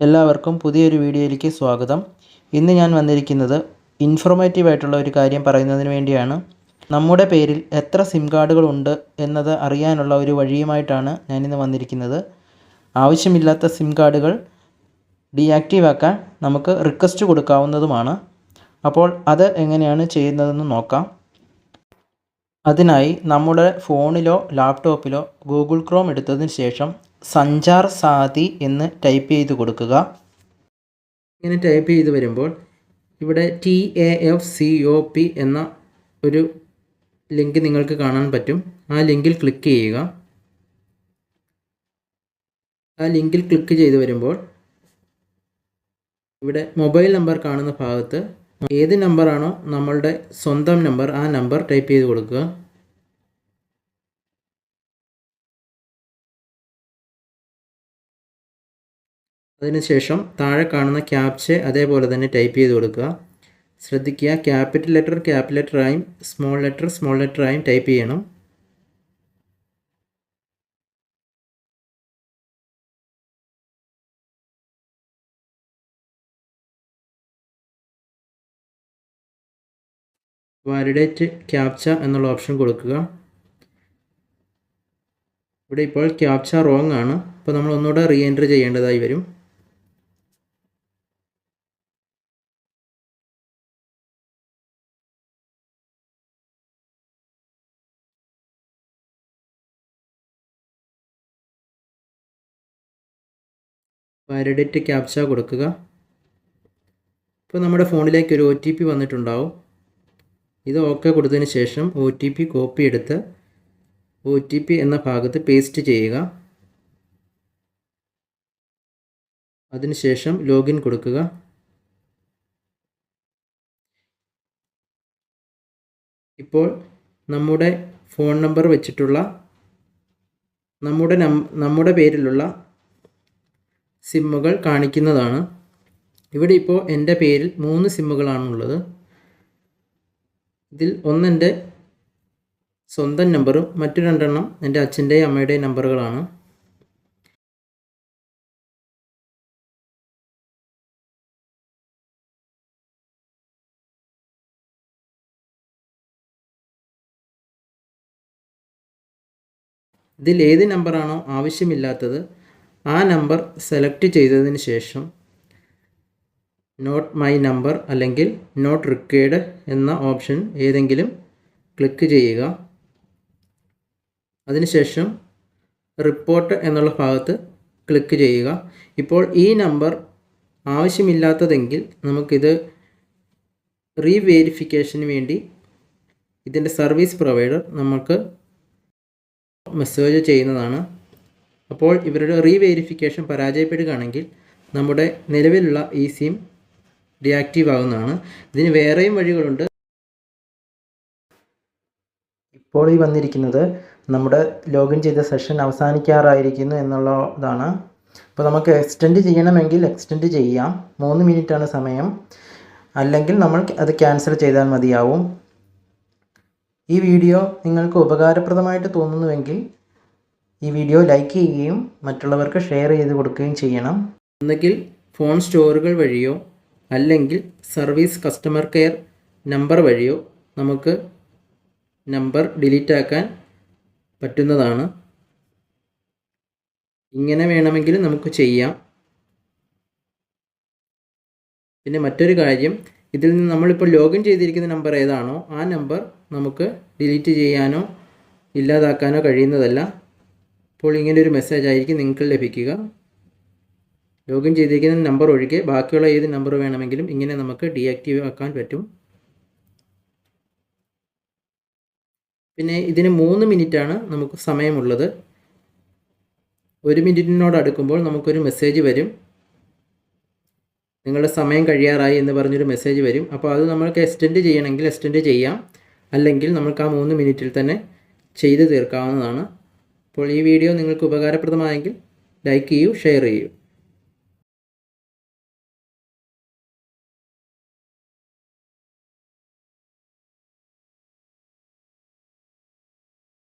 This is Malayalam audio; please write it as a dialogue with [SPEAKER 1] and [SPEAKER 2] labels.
[SPEAKER 1] എല്ലാവർക്കും പുതിയൊരു വീഡിയോയിലേക്ക് സ്വാഗതം. ഇന്ന് ഞാൻ വന്നിരിക്കുന്നത് ഇൻഫോർമേറ്റീവ് ആയിട്ടുള്ള ഒരു കാര്യം പറയുന്നതിന് വേണ്ടിയാണ്. നമ്മുടെ പേരിൽ എത്ര സിം കാർഡുകളുണ്ട് എന്നത് അറിയാനുള്ള ഒരു വഴിയുമായിട്ടാണ് ഞാനിന്ന് വന്നിരിക്കുന്നത്. ആവശ്യമില്ലാത്ത സിം കാർഡുകൾ ഡീആക്റ്റീവ് ആക്കാൻ നമുക്ക് റിക്വസ്റ്റ് കൊടുക്കാവുന്നതുമാണ്. അപ്പോൾ അത് എങ്ങനെയാണ് ചെയ്യുന്നതെന്ന് നോക്കാം. അതിനായി നമ്മുടെ ഫോണിലോ ലാപ്ടോപ്പിലോ ഗൂഗിൾ ക്രോം എടുത്തതിന് ശേഷം സഞ്ചാർ സാതി എന്ന് ടൈപ്പ് ചെയ്ത് കൊടുക്കുക. ഇങ്ങനെ ടൈപ്പ് ചെയ്ത് വരുമ്പോൾ ഇവിടെ T A F C O P എന്ന ഒരു ലിങ്ക് നിങ്ങൾക്ക് കാണാൻ പറ്റും. ആ ലിങ്കിൽ ക്ലിക്ക് ചെയ്യുക. ആ ലിങ്കിൽ ക്ലിക്ക് ചെയ്ത് വരുമ്പോൾ ഇവിടെ മൊബൈൽ നമ്പർ കാണുന്ന ഭാഗത്ത് ഏത് നമ്പറാണോ നമ്മളുടെ സ്വന്തം നമ്പർ ആ നമ്പർ ടൈപ്പ് ചെയ്ത് കൊടുക്കുക. അതിനുശേഷം താഴെ കാണുന്ന ക്യാപ്ച അതേപോലെ തന്നെ ടൈപ്പ് ചെയ്ത് കൊടുക്കുക. ശ്രദ്ധിക്കുക ക്യാപിറ്റൽ ലെറ്റർ ക്യാപ് ലെറ്ററായും സ്മോൾ ലെറ്റർ സ്മോൾ ലെറ്ററായും ടൈപ്പ് ചെയ്യണം. വാലിഡേറ്റ് ക്യാപ്ച എന്നുള്ള ഓപ്ഷൻ കൊടുക്കുക. ഇവിടെ ഇപ്പോൾ ക്യാപ്ച റോങ് ആണ്. അപ്പോൾ നമ്മൾ ഒന്നുകൂടെ റീ എൻട്രി ചെയ്യേണ്ടതായി വരും. വാലിഡേറ്റ് ക്യാപ്ച കൊടുക്കുക. ഇപ്പോൾ നമ്മുടെ ഫോണിലേക്ക് ഒരു ഒ ടി പി വന്നിട്ടുണ്ടാവും. ഇത് ഓക്കെ കൊടുത്തതിന് ശേഷം ഒ ടി പി കോപ്പി എടുത്ത് ഒ ടി പി എന്ന ഭാഗത്ത് പേസ്റ്റ് ചെയ്യുക. അതിനുശേഷം ലോഗിൻ കൊടുക്കുക. ഇപ്പോൾ നമ്മുടെ ഫോൺ നമ്പർ വെച്ചിട്ടുള്ള നമ്മുടെ നമ്മുടെ പേരിലുള്ള സിമ്മുകൾ കാണിക്കുന്നതാണ്. ഇവിടെ ഇപ്പോൾ എന്റെ പേരിൽ മൂന്ന് സിമ്മുകളാണുള്ളത്. ഇതിൽ ഒന്നെന്റെ സ്വന്തം നമ്പറും മറ്റു രണ്ടെണ്ണം എന്റെ അച്ഛന്റെയും അമ്മയുടെയും നമ്പറുകളാണ്. ഇതിൽ ഏത് നമ്പറാണോ ആവശ്യമില്ലാത്തത് ആ നമ്പർ സെലക്ട് ചെയ്തതിന് ശേഷം നോട്ട് മൈ നമ്പർ അല്ലെങ്കിൽ നോട്ട് റിക്വേഡ് എന്ന ഓപ്ഷൻ ഏതെങ്കിലും ക്ലിക്ക് ചെയ്യുക. അതിനുശേഷം റിപ്പോർട്ട് എന്നുള്ള ഭാഗത്ത് ക്ലിക്ക് ചെയ്യുക. ഇപ്പോൾ ഈ നമ്പർ ആവശ്യമില്ലാത്തതെങ്കിൽ നമുക്കിത് റീവേരിഫിക്കേഷന് വേണ്ടി ഇതിന്റെ സർവീസ് പ്രൊവൈഡർ നമുക്ക് മെസ്സേജ് ചെയ്യുന്നതാണ്. അപ്പോൾ ഇവരുടെ റീവേരിഫിക്കേഷൻ പരാജയപ്പെടുകയാണെങ്കിൽ നമ്മുടെ നിലവിലുള്ള ഈ സിം ഡിയാക്റ്റീവ് ആകുന്നതാണ് ഇതിന് വേറെയും വഴികളുണ്ട്. ഇപ്പോൾ ഈ വന്നിരിക്കുന്നത് നമ്മുടെ ലോഗിൻ ചെയ്ത സെഷൻ അവസാനിക്കാറായിരിക്കുന്നു എന്നുള്ളതാണ്. അപ്പോൾ നമുക്ക് എക്സ്റ്റെൻഡ് ചെയ്യണമെങ്കിൽ എക്സ്റ്റെൻഡ് ചെയ്യാം. മൂന്ന് മിനിറ്റാണ് സമയം. അല്ലെങ്കിൽ നമ്മൾ അത് ക്യാൻസൽ ചെയ്താൽ മതിയാവും. ഈ വീഡിയോ നിങ്ങൾക്ക് ഉപകാരപ്രദമായിട്ട് തോന്നുന്നുവെങ്കിൽ ഈ വീഡിയോ ലൈക്ക് ചെയ്യുകയും മറ്റുള്ളവർക്ക് ഷെയർ ചെയ്ത് കൊടുക്കുകയും ചെയ്യണം. ഒന്നുകിൽ ഫോൺ സ്റ്റോറുകൾ വഴിയോ അല്ലെങ്കിൽ സർവീസ് കസ്റ്റമർ കെയർ നമ്പർ വഴിയോ നമുക്ക് നമ്പർ ഡിലീറ്റ് ആക്കാൻ പറ്റുന്നതാണ്. ഇങ്ങനെ വേണമെങ്കിൽ നമുക്ക് ചെയ്യാം. പിന്നെ മറ്റൊരു കാര്യം ഇതിൽ നിന്ന് നമ്മളിപ്പോൾ ലോഗിൻ ചെയ്തിരിക്കുന്ന നമ്പർ ഏതാണോ ആ നമ്പർ നമുക്ക് ഡിലീറ്റ് ചെയ്യാനോ ഇല്ലാതാക്കാനോ കഴിയുന്നതല്ല. അപ്പോൾ ഇങ്ങനെ ഒരു മെസ്സേജ് ആയിരിക്കും നിങ്ങൾക്ക് ലഭിക്കുക. ലോഗിൻ ചെയ്തിരിക്കുന്ന നമ്പർ ഒഴികെ ബാക്കിയുള്ള ഏത് നമ്പർ വേണമെങ്കിലും ഇങ്ങനെ നമുക്ക് ഡീആക്റ്റീവ് ആക്കാൻ പറ്റും. പിന്നെ ഇതിന് മൂന്ന് മിനിറ്റാണ് നമുക്ക് സമയമുള്ളത്. ഒരു മിനിറ്റിനോട് അടുക്കുമ്പോൾ നമുക്കൊരു മെസ്സേജ് വരും. നിങ്ങളുടെ സമയം കഴിയാറായി എന്ന് പറഞ്ഞൊരു മെസ്സേജ് വരും. അപ്പോൾ അത് നമ്മൾക്ക് എക്സ്റ്റെൻഡ് ചെയ്യണമെങ്കിൽ എക്സ്റ്റെൻഡ് ചെയ്യാം. അല്ലെങ്കിൽ നമുക്ക് ആ മൂന്ന് മിനിറ്റിൽ തന്നെ ചെയ്ത് തീർക്കാവുന്നതാണ്. അപ്പോൾ ഈ വീഡിയോ നിങ്ങൾക്ക് ഉപകാരപ്രദമായെങ്കിൽ ലൈക്ക് ചെയ്യൂ ഷെയർ ചെയ്യൂ.